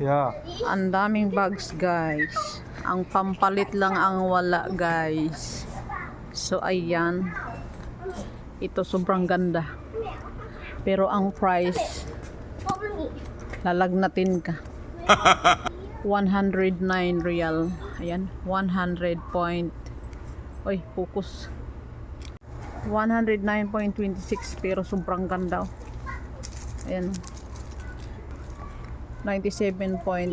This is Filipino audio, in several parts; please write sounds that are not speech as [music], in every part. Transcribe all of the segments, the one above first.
Yeah. Ang daming bags, guys. Ang pampalit lang ang wala, guys. So, ayan. Ito, sobrang ganda. Pero ang price, lalagnatin ka. [laughs] 109 real. Ayan, 100 point. Oy, focus. 109.26 pero sobrang ganda. oh. Ayan. 97 point.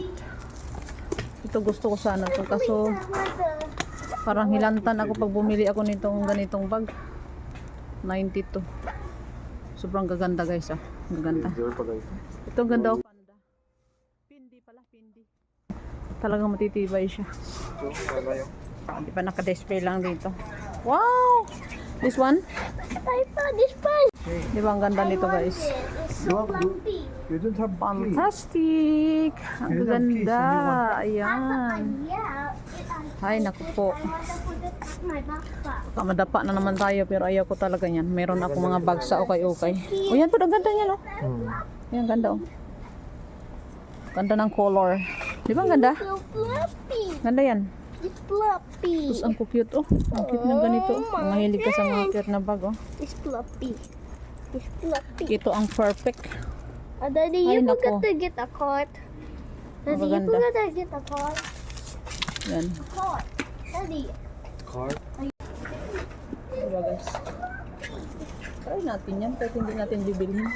Ito gusto ko sana to kaso parang hilantan ako pag bumili ako nitong ganitong bag. 92. Sobrang gaganda guys ah. Gaganda. Ito. Ganda oh, panda. Pindi pala, pindi. Talagang matitibay siya. Ito, wala yung... Ah, Di pa naka-display lang dito. Wow! This one? This one. Di ba ang ganda nito guys? It's You have. You don't have. Fantastic! Ang Yun ang ganda. kiss, hindi Ayan. Yeah. it- Ay, naku po. Want. Baka madapa na naman tayo pero ayaw ko talaga yan. Meron ako mga bag sa okay-okay. O yan po, ang ganda niya no? Hmm. Yan, ganda oh. Ganda ng color. Di ba ang ganda? So fluffy. Ganda yan. It's fluffy. Tapos ang cute oh. Ang cute ng ganito. Ang mahilig ka sa mga cute na bag oh. It's fluffy. It's fluffy. Ito ang perfect. Uh, Daddy, Ay, you nako. forgot to get a card. Daddy, you Maganda. forgot to get a card. Yan. Card. Daddy. Card. Diba guys? Try natin yan kahit hindi natin bibilhin.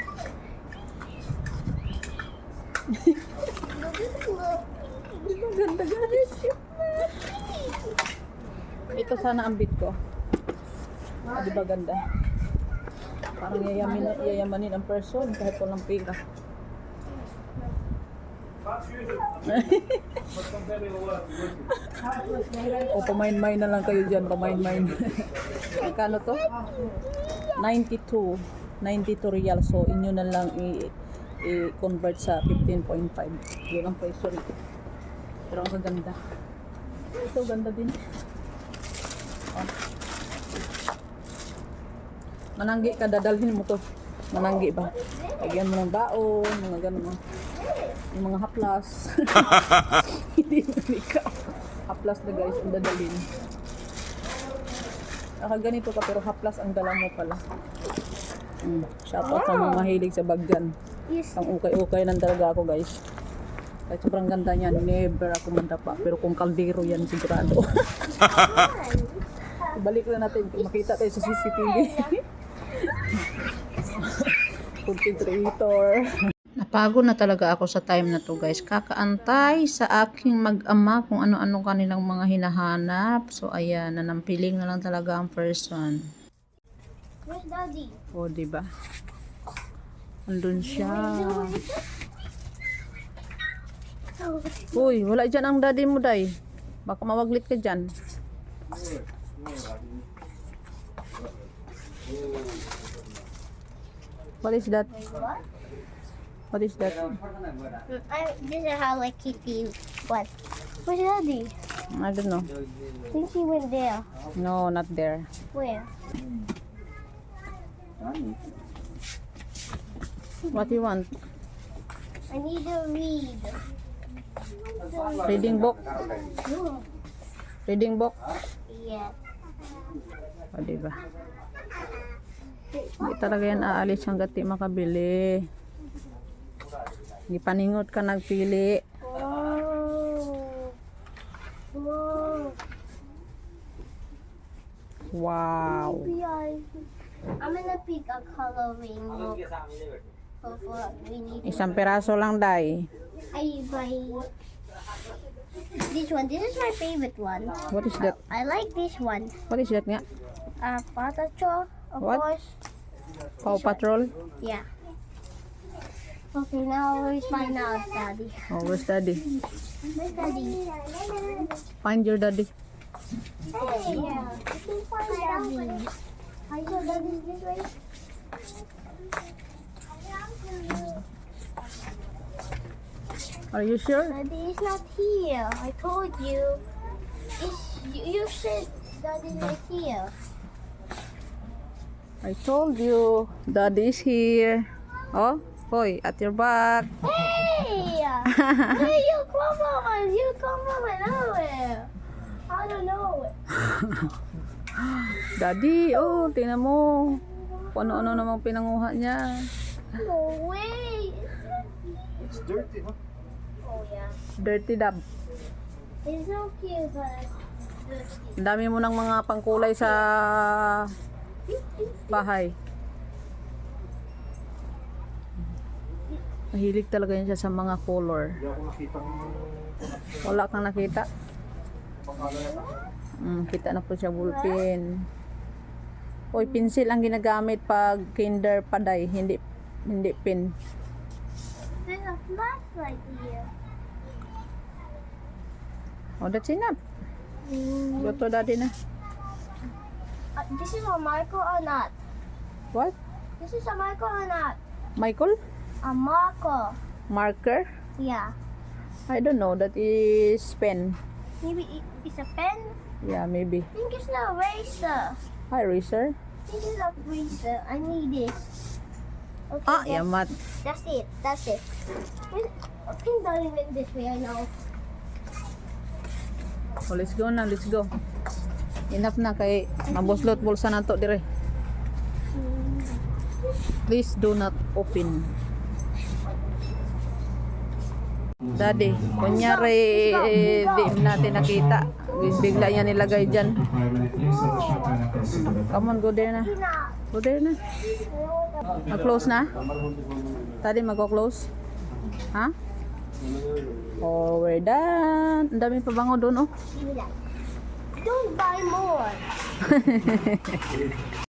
Ganda guys. Ito sana ang bit ko. Ah, di ba ganda? Parang yayamin, yayamanin ang person kahit walang pera. [laughs] o pamain-main na lang kayo dyan, pamain-main. [laughs] Magkano to? 92. 92 real. So, inyo na lang i-convert sa 15.5. Yun ang presyo nito. Pero ang gaganda. Ito, ganda din. Oh. Mananggi ka, dadalhin mo to. Mananggi ba? Lagyan mo ng baon, mga ganun. oh. Yung mga haplas. [laughs] Hindi mo ikaw. Haplas na guys, ang dadalhin. Nakaganito ka pero haplas ang dala mo pala. Mm. Shoutout sa mga mahilig sa bag dyan. Yes. Ang ukay-ukay ng talaga ako guys. Kahit sobrang ganda niyan, never ako mandapa. Pero kung kaldero yan, sigurado. [laughs] Balik na natin, makita tayo sa CCTV. Creator. Napagod na talaga ako sa time na to guys. Kakaantay sa aking mag-ama kung ano-ano kanilang mga hinahanap. So ayan, nanampiling na lang talaga ang person. Where's Daddy? O, di ba? Andun siya. Uy, wala dyan ang daddy mo, day. Baka mawaglit ka dyan. What is that? What? Is that? I, this is how like Kitty. What? Where's Daddy? I don't know. I think he went there. No, not there. Where? What do you want? I need to read. Reading book? Reading book? Yeah. O, di ba? Hindi talaga yan aalis hanggat di makabili. Hindi paningot ka nagpili. Wow. I'm gonna pick a coloring book. Isang peraso lang, day. I buy this one. This is my favorite one. What is that? I like this one. What is that nga? Uh, Patacho, of What? course. Paw Patrol? Yeah. Okay, now let's find out, Daddy. Oh, where's daddy? Where's Daddy? Find your daddy. Hey, yeah. I can find Daddy. Find your Daddy this way. Are you sure? Daddy is not here. I told you. It's, you, you said Daddy's not here. I told you. Daddy is here. Oh, boy, at your back. Hey! [laughs] hey, you come from you come from nowhere. I don't know. Daddy, oh, tingnan mo. Kung ano-ano namang pinanguha niya. No way. It's dirty, no? Oh yeah. Dirty dab. It's so cute, but it's dirty. Ang dami mo ng mga pangkulay sa bahay. Mahilig talaga yun siya sa mga color. Hindi ako nakita Wala kang nakita. Mm, kita na po siya ballpen. Oy, pencil ang ginagamit pag kinder paday, hindi hindi pen. There's a flashlight here. Oh, that's enough. Go to daddy na. Uh, this is a marker or not? What? This is a marker or not? Michael? A marker. Marker? Yeah. I don't know. That is pen. Maybe it's a pen. Yeah, maybe. I think it's an eraser. Hi, eraser. This is a eraser. I need this. Okay, Ah, that's, yamat. that's it. That's it. Wait, Okay, darling, in this way. I know. Oh, let's go now. let's go. Enough na kay mabuslot bulsa na to dire. Please do not open. Daddy, kunyari eh, di natin nakita. Bigla niya nilagay dyan. Come on, go there na. Go there na. Mag-close na? Daddy, mag-close? Ha? Oh, we're done. Ang daming pabango doon, oh. Don't buy more. [laughs]